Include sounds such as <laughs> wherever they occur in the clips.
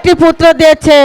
একটি পুত্র দিয়েছে,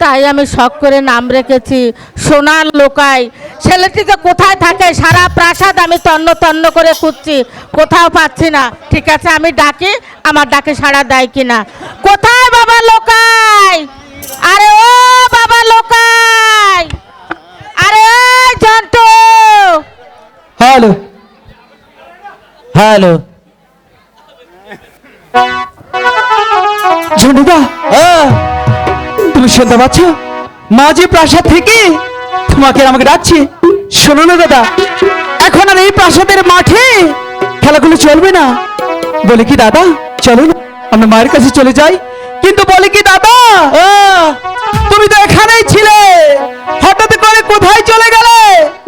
তাই আমি শখ করে নাম রেখেছি সোনার লোকাই। ছেলেটি যে কোথায় থাকে, সারা প্রাসাদ আমি তন্ন তন্ন করে খুঁজছি, কোথাও পাচ্ছি না। ঠিক আছে, আমি ডাকি, আমার ডাকে সাড়া দেয় কিনা। কোথায় বাবা লোকাই? আরে ও বাবা লোকাই! আরে জন্টু হ্যালো। হ্যালো। ঝন্ডুদা তুমি শুনতে পাচ্ছ প্রাসাদ থেকে তোমাকে আমাকে শোনো না দাদা, এখন আর এই প্রাসাদের মাঠে খেলাগুলো চলবে না। বলে কি দাদা চলো না আমরা মায়ের কাছে চলে যাই। কিন্তু বলে কি দাদা তুমি তো এখানেই ছিলে, হঠাৎ করে কোথায় চলে গেলে?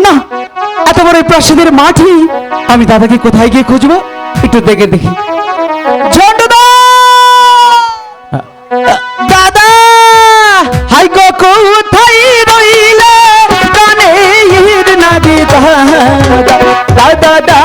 না, এত বড় প্রাসাদের মাঠে আমি দাদাকে কোথায় গিয়ে খুঁজবো? একটু দেখে দেখি। দাদা হাই গো কোথায় রইলে? কানে হির না দিদা দাদা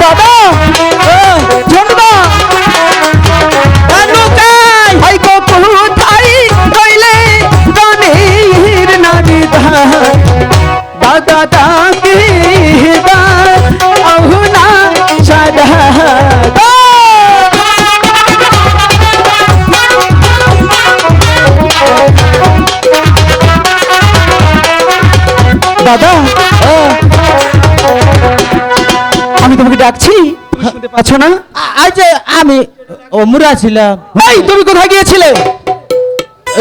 বাবা ঝন্ডা অনুকাই হাই গো কোথায় কইলে গানের নানি দা দাদা ডাকে দা আহুনা সাদা দাদা ডাকছি? শুনতে পাচ্ছ না? আজ আমি অমরা ছিলাম। এই তুমি কোথায় গিয়েছিলে?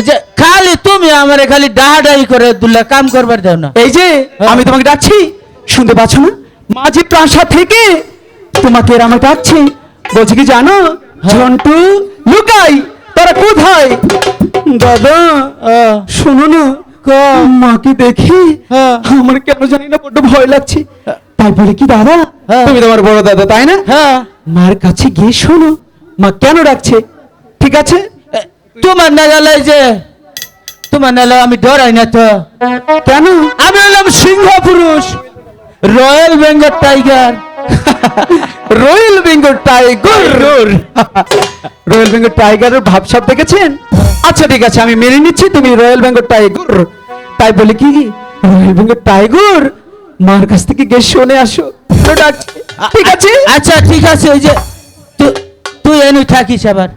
যে খালি তুমি আমারে খালি ডাহাডাহি করে দুলা কাম করবার দাও না। এই যে আমি তোমাকে ডাকছি শুনতে পাচ্ছ না? মাঝি প্রাসাদ থেকে তোমাকে এর আমাকে ডাকছে। বলছি কি জানো? ঝন্টু লুকাই তারা কোথায়? দাদা আহ, শোনো না। মাকে দেখি। হ্যাঁ। আমার কেন জানি না বড্ড ভয় লাগছে। তাই বলে কি দাদা? হ্যাঁ। তুমি তোমার বড় দাদা তাই না? হ্যাঁ। মার কাছে গিয়ে শোনো। মা কেন ডাকছে? ঠিক আছে? তোমার না গেলে যে তোমার নালে আমি ডরাই না তো। কেন? আমি হলাম সিংহ পুরুষ <laughs> royal Bengal tiger. Royal <laughs> Bengal tiger. Royal Bengal টাইগারের ভাবসাব দেখেছেন? আচ্ছা ঠিক আছে আমি মেনে নিচ্ছি তুমি রয়্যাল বেঙ্গল টাইগার। তাই বলে কি? Royal Bengal tiger? মার কাছ থেকে গিয়ে শুনে আসো। ঠিক আছে? আচ্ছা ঠিক আছে ওই যে তুই এনে থাকিস আবার।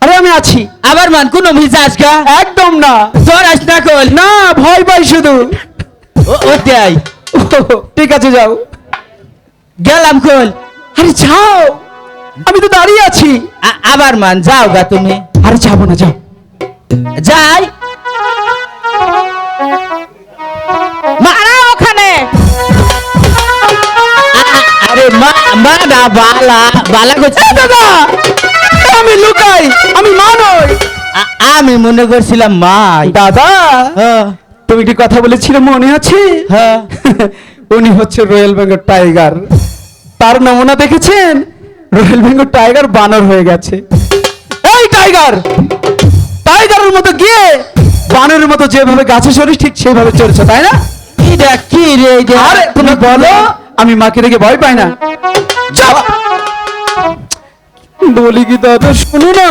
আরে আমি আছি। আবার মান কোন মিজাজ গা? একদম না। তোর আস না কল? না ভয় পাই শুধু। ও- দেয়। ঠিক আছে যাও। গেলাম কল। আরে যাও। আমি তো দাঁড়িয়ে আছি। আবার মান যাও গা তুমি। আরে যাব না যাও। যাই। না বালা বালা করছে। দাদা আমি লুকাই আমি মানই আ- আমি মনে করছিলাম মাই। দাদা তুমি কি কথা বলেছিলে? মনে আছে? হ্যাঁ। <laughs> উনি হচ্ছে রয়্যাল বেঙ্গল টাইগার। তার নমুনা দেখেছেন? রয়্যাল বেঙ্গল টাইগার বানর হয়ে গেছে। এই টাইগার! টাইগারের মতো গিয়ে বানরের মতো যেভাবে গাছে চড়িস ঠিক সেইভাবে চড়ছে তাই না? এটা কি রে আরে তুমি বলো। আমি মাকে দেখে ভয় পাই না। বলি কি দাদা শোনো না।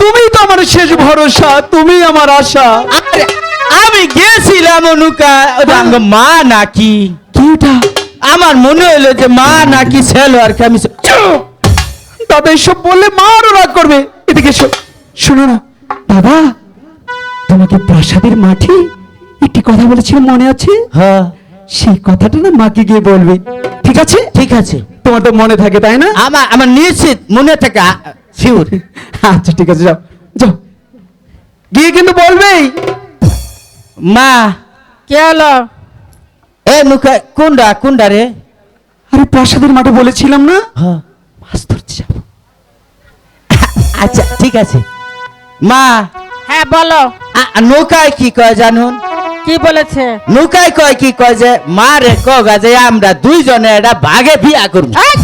তুমি তো আমার শেষ ভরসা তুমি আমার আশা। আমি গেছিলাম অনুকা রাঙ্গ মা নাকি। কি এটা আমার মনে হলো যে মা নাকি ছেলে আর কি আমি দাদা এসব বললে মা আরও রাগ করবে। এদিকে শোনো না। দাদা তোমাকে প্রাসাদের মাঠে একটি কথা বলেছিলাম মনে আছে? হ্যাঁ। সেই কথাটা না মাকে গিয়ে বলবে। ঠিক আছে? ঠিক আছে। তোমার তো মনে থাকে তাই না? আমার আমার নিশ্চিত মনে থাকে শিওর <laughs> আচ্ছা ঠিক আছে যাও। যাও। গিয়ে কিন্তু বলবেই। মা কে হলো এ মুখে কুন্ডা কুন্ডা রে। আরে প্রাসাদের মাঠে বলেছিলাম না? হ্যাঁ মাছ ধরতে যাব। আচ্ছা ঠিক আছে। মা। হ্যাঁ বলো। নৌকায় কি কয় জানুন? কি বলেছে? নৌকায় কয় কি কয় যে মা রে কগা যে আমরা দুইজনে এটা ভাগে বিয়া করব। এই,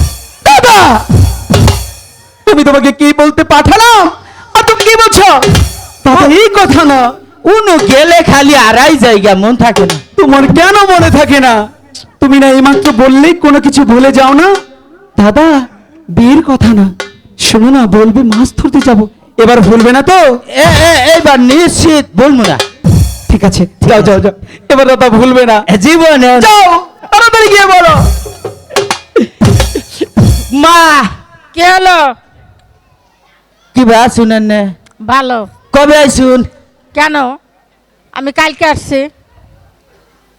দাদা! তুমি তোমাকে কি বলতে পাঠালাম আর তুমি কি বলছো? দাদা এই কথা না। উনু গেলে খালি আড়াই জায়গা মন থাকে না। তোমার কেন মনে থাকে না? তুমি না এইমাত্র বললেই কোনো কিছু ভুলে যাও না? দাদা বিয়ের কথা না। শোনো না বলবে মাছ ধরতে যাব। এবার ভুলবে না তো? এ এ- এইবার নিশ্চিত বলব না। ঠিক আছে যাও যাও যাও। এবার দাদা ভুলবে না। জীবনে যাও তাড়াতাড়ি গিয়ে বলো। মা কে হলো? কি বা শুনেন না। ভালো। কবে আইসুন? কেন? আমি কালকে আসছি।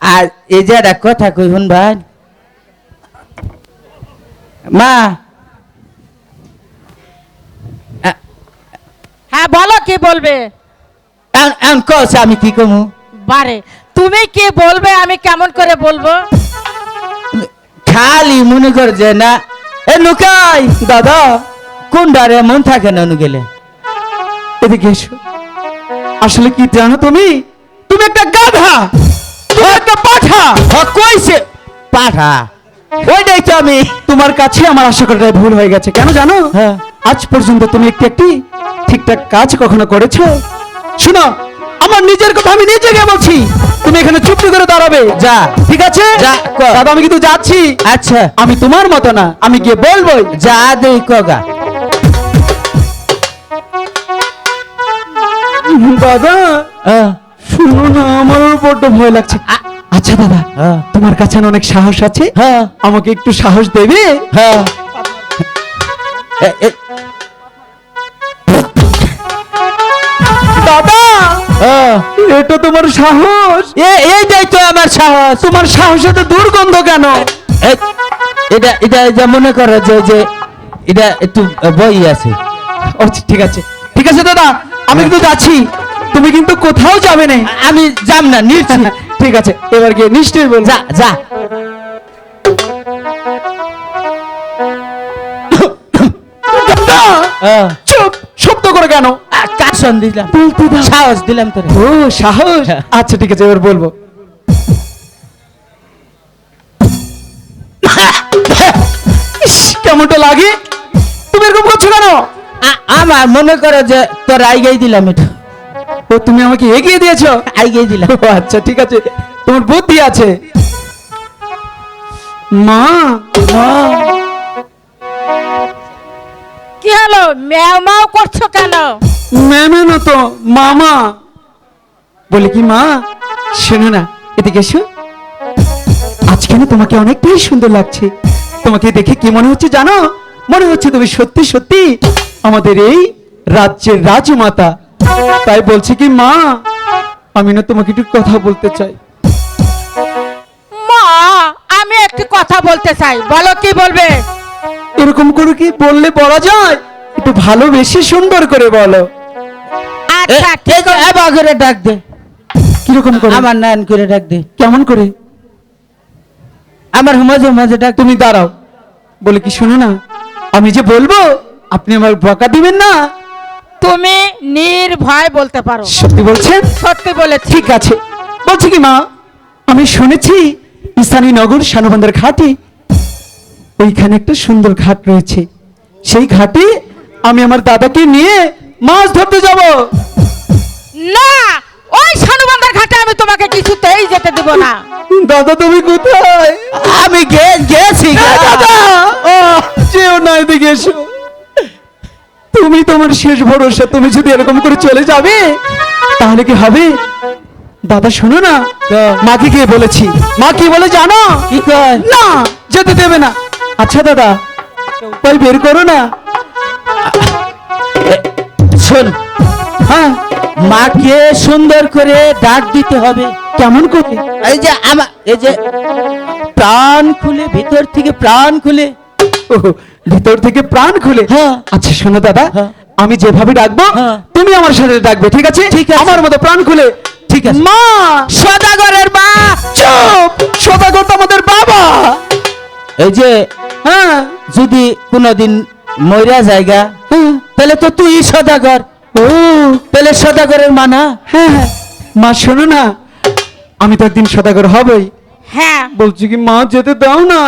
আর এই যে একটা কথা কই শুন ভাই। মা। হ্যাঁ বলো কি বলবে? এন কছে আমি কি কমু? বারে তুমি কি বলবে আমি কেমন করে বলব? খালি মনে কর যে না এ নুকাই দাদা কোন ডারে মন থাকে না গেলে এদিকে এসো। আসলে কি জানো তুমি? তুমি একটা গাধা তুমি একটা পাঠা। হ, কইছে। পাঠা। ওইটাই তো আমি। তোমার কাছে আমার আশা করাটাই ভুল হয়ে গেছে কেন জানো? হ্যাঁ। আজ পর্যন্ত তুমি একটি একটি ঠিকঠাক কাজ কখনো করেছ? শোনো আমার নিজের কথা আমি নিজেকে বলছি। তুমি এখানে চুপটি করে দাঁড়াবে। যা। ঠিক আছে? যা, দাদা আমি কিন্তু যাচ্ছি। আচ্ছা। আমি তোমার মতো না আমি গিয়ে বলবোই। যা দেই কগা। দাদা শুনো না আমার বড্ড ভয় লাগছে। আচ্ছা দাদা। তোমার কাছে অনেক সাহস আছে? হ্যাঁ। আমাকে একটু সাহস দেবে? হ্যাঁ। আহ, এটা তোমার সাহস? এইটাই তো আমার সাহস। তোমার সাহসে তো দুর্গন্ধ কেন? এটা এটা যা মনে করো যে যে এটা একটু বই আছে। ও ঠিক আছে। ঠিক আছে দাদা আমি কিন্তু যাচ্ছি। তুমি কিন্তু কোথাও যাবে না। আমি যাম না নিশ্চিত <laughs> ঠিক আছে এবার গিয়ে নিশ্চয়ই বল যা যা। <coughs> দাদা! করে কেন? কাশন দিলাম? সাহস দিলাম তোরে। ও সাহস? হ্যাঁ। আচ্ছা ঠিক আছে এবার বলব। কেমনটা লাগে? তুমি এরকম করছ কেন? আমার মনে করো যে তোর আইগাই দিলাম এটা ও তুমি আমাকে এগিয়ে দিয়েছ? আইগাই দিলাম। আচ্ছা ঠিক আছে। তোমার বুদ্ধি আছে। মা। কি হলো? ম্যাও করছ কেন? ম্যামে না তো মামা। বলে কি মা শোনো না এদিকে এসো। আজকে না তোমাকে অনেকটাই সুন্দর লাগছে। তোমাকে দেখে কি মনে হচ্ছে জানো? মনে হচ্ছে তুমি সত্যি সত্যি আমাদের এই রাজ্যের রাজমাতা। তাই বলছি কি মা আমি না তোমাকে একটু কথা বলতে চাই। মা আমি একটি কথা বলতে চাই। বলো কি বলবে? এরকম করে কি বললে বলা যায়? একটু ভালোবেসে সুন্দর করে বলো। আচ্ছা ঠিক আছে। করে ডাক দে। কীরকম করে? আমার নান করে ডাক দে। কেমন করে? আমার মাঝে মাঝে ডাক তুমি দাঁড়াও। বলে কি শোনো না? আমি যে বলব আপনি আমার বকা দিবেন না? তুমি নির্ভয় বলতে পারো। সত্যি বলছেন সত্যি বলেছি। ঠিক আছে। বলছি কি মা? আমি শুনেছি ইসানি নগর শানবন্দর ঘাটে ওইখানে একটা সুন্দর ঘাট রয়েছে। সেই ঘাটে আমি আমার দাদাকে নিয়ে মাছ ধরতে যাব। না ওই সানুবান্দার ঘাটে আমি তোমাকে কিছুতেই যেতে দিব না। দাদা তুমি কোথায়? আমি গে গেছি দাদা। ও যেও না এদিকে এসো। তুমি তোমার শেষ ভরসা। তুমি যদি এরকম করে চলে যাবে তাহলে কি হবে? দাদা শোনো না। মাকে গিয়ে বলেছি। মা কি বলে জানো? কি কয়? না যেতে দেবে না। আচ্ছা দাদা উপায় বের করো না। শোন। হ্যাঁ। মাকে সুন্দর করে ডাক দিতে হবে। কেমন করে? এই যে আমার এই যে প্রাণ খুলে ভিতর থেকে প্রাণ খুলে। ভিতর থেকে প্রাণ খুলে? হ্যাঁ। আচ্ছা শোনো দাদা হ্যাঁ। আমি যেভাবে ডাকবো হ্যাঁ। তুমি আমার সাথে ডাকবে ঠিক আছে? ঠিক আছে। আমার মতো প্রাণ খুলে। ঠিক আছে। মা সদাগরের মা চুপ। সদাগর তো আমাদের বাবা। এই যে হ্যাঁ যদি কোনোদিন ময়রা জায়গা হ্যাঁ। তাহলে তো তুই সদাগর ও তাহলে সদাগরের মানা হ্যাঁ হ্যাঁ। মা শোনো না আমি তো একদিন সদাগর হবই হ্যাঁ বলছি কি মা যেতে দাও না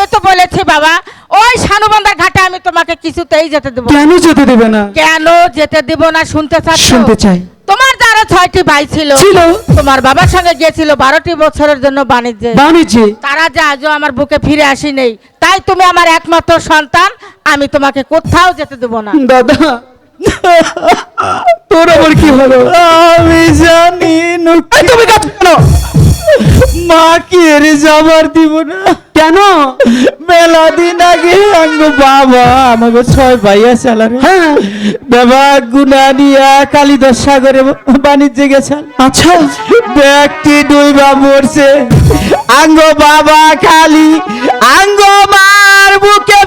আমি তো বলেছি বাবা ওই সানুবান্ধার ঘাটে আমি তোমাকে কিছুতেই যেতে দেবো কেন যেতে দেবে না? কেন যেতে দিব না শুনতে চাচ্ছ? শুনতে চাই। তোমার যারা ছয়টি ভাই ছিল। ছিল। তোমার বাবার সঙ্গে গিয়েছিল বারোটি বছরের জন্য বাণিজ্যে। বাণিজ্যে। তারা যে আজও আমার বুকে ফিরে আসি নেই তাই তুমি আমার একমাত্র সন্তান আমি তোমাকে কোথাও যেতে দেবো না। দাদা তোর আবার কি হলো? আমি জানি তুমি কাজ কেন মা কি রে যাবার দিব না? কেন? মেলা দিন আগে আঙ্গ বাবা আমাকে ছয় ভাইয়া চালারে হ্যাঁ। বাবা গুনা নিয়া কালিদাস সাগরে বাণিজ্যে গেছেন। আচ্ছা। ব্যক্তি দুই বা মরছে। আঙ্গ বাবা খালি আঙ্গ মার বুকে।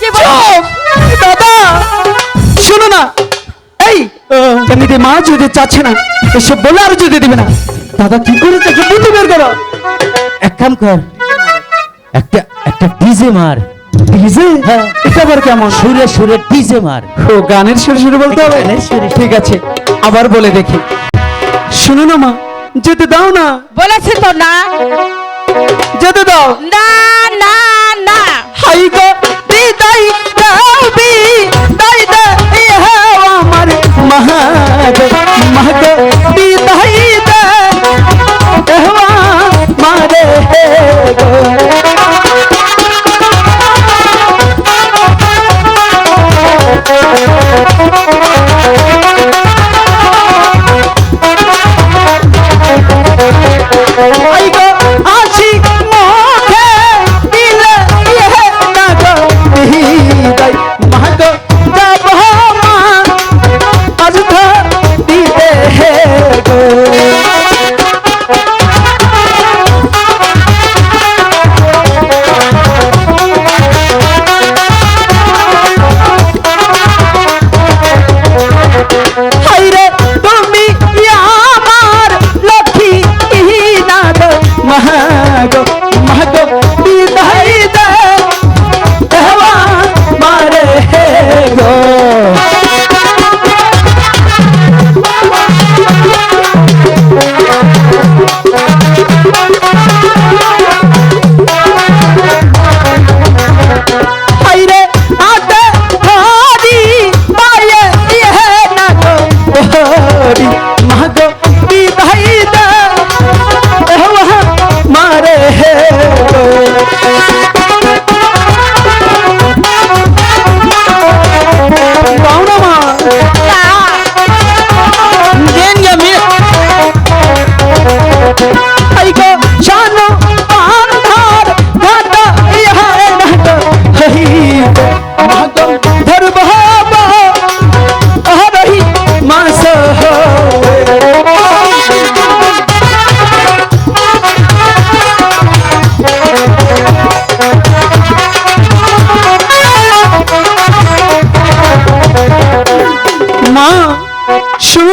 কি দাদা! শোনো না। এই এমনিতে মা যদি চাচ্ছে না এসব বলে আর যদি দিবে না। দাদা কি করে তাকে বুদ্ধি বের করো। এক কাম কর একটা একটা ডিজে মার। ডিজে হ্যাঁ। এটা আবার কেমন? সুরে সুরে ডিজে মার। ও গানের সুরে সুরে বলতে হবে? গানের সুরে সুরে। ঠিক আছে আবার বলে দেখি। শুনো না মা যেতে দাও না। বলেছে তো না।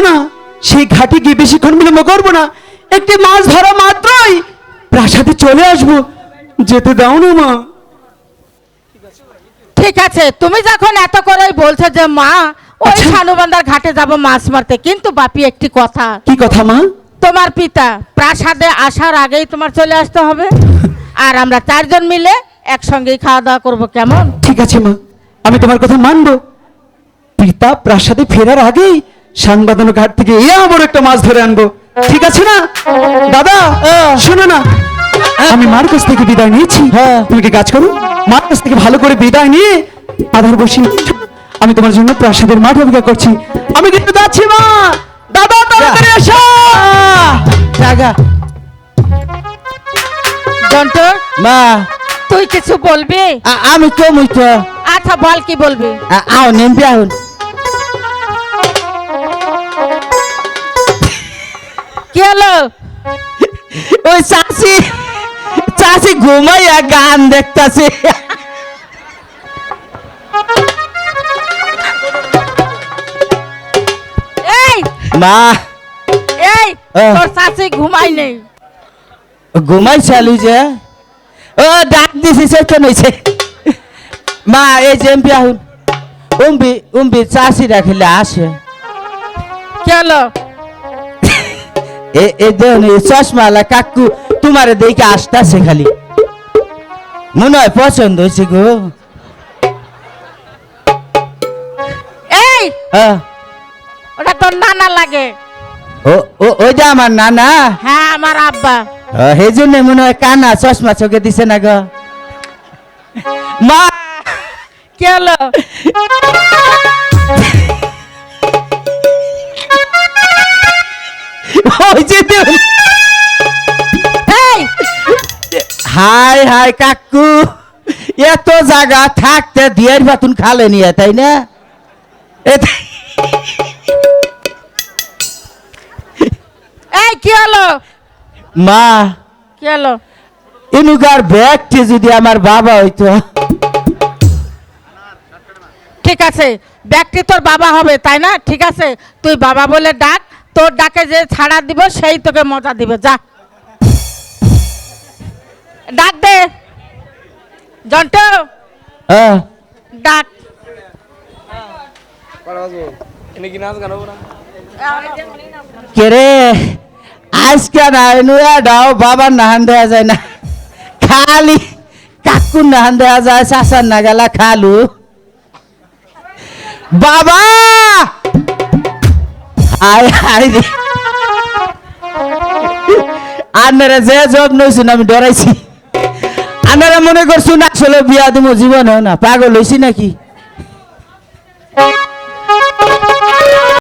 না সেই ঘাটে গিয়ে বেশিক্ষণ বিলম্ব করব না। একটি মাছ ধরা মাত্রই প্রাসাদে চলে আসব। যেতে দাও না মা। ঠিক আছে তুমি যখন এত করেই বলছো যে মা ওই আচ্ছা। ঘাটে যাব মাছ মারতে কিন্তু বাপি একটি কথা। কি কথা মা? তোমার পিতা প্রাসাদে আসার আগেই তোমার চলে আসতে হবে। আর আমরা চারজন মিলে একসঙ্গেই খাওয়া দাওয়া করব কেমন? ঠিক আছে মা। আমি তোমার কথা মানবো। পিতা প্রাসাদে ফেরার আগেই সাংবাদন ঘাট থেকে এ আমার একটা মাছ ধরে আনব। ঠিক আছে না? দাদা শোনো না। আমি মার কাছ থেকে বিদায় নিয়েছি। হ্যাঁ। তুমি কি কাজ করো? মার কাছ থেকে ভালো করে বিদায় নিয়ে আধার বসি আমি তোমার জন্য প্রাসাদের মাঠ অপেক্ষা করছি। আমি কিন্তু যাচ্ছি মা দাদা তাড়াতাড়ি এসো। জাগা। জন্টু মা। তুই কিছু বলবি? আমি কমই তো। আচ্ছা বল কি বলবি? আও নেমবি আহুন ওই চাষি চাষি ঘুমাইয়া গান দেখতাছে। এই মা। এই তোর শাশি ঘুমাই নেই। ঘুমাই চালু যে। ও ডাক দিছি সে কেন হইছে মা এই যে এমপি আহুন। উম্বি উম্বি চাষি রাখিলে আসে। কি হলো? এ এ চশমালা কাকু তোমারে দেখে আসতাছে খালি। মনে হয় পছন্দ হয়েছে গো। এই! হ্যাঁ। ওটা তোর নানা লাগে। ও ও ওইটা আমার নানা? হ্যাঁ আমার আব্বা। সেই জন্য মনে হয় কানা চশমা চোখে দিছে না গো। মা! কি হলো? হাই! হাই কাকু। এত জায়গা থাকতে দিয়ের বাতুন খালে নিয়ে তাই না? এই কি হলো? মা কি হলো? ইনুকার ব্যাগটি যদি আমার বাবা হইতো। ঠিক আছে ব্যক্তি তোর বাবা হবে তাই না? ঠিক আছে তুই বাবা বলে ডাক তোর ডাকে যে ছাড়া দিব সেই তোকে মজা দিবে যা। ডাক দে। জন্ট। হ্যাঁ। ডাক। কে রে? আজকে না এনুয়া ডাও বাবার নাহান দেওয়া যায় না। খালি কাকুর নাহান দেওয়া যায় শাসার না গেলা খালু। বাবা! আনারা যে জব নইছুন আমি ডরাইছি। আনারা মনে করছুন আসলে বিয়া দিব, জীবন হয় না। পাগল হয়েছি নাকি?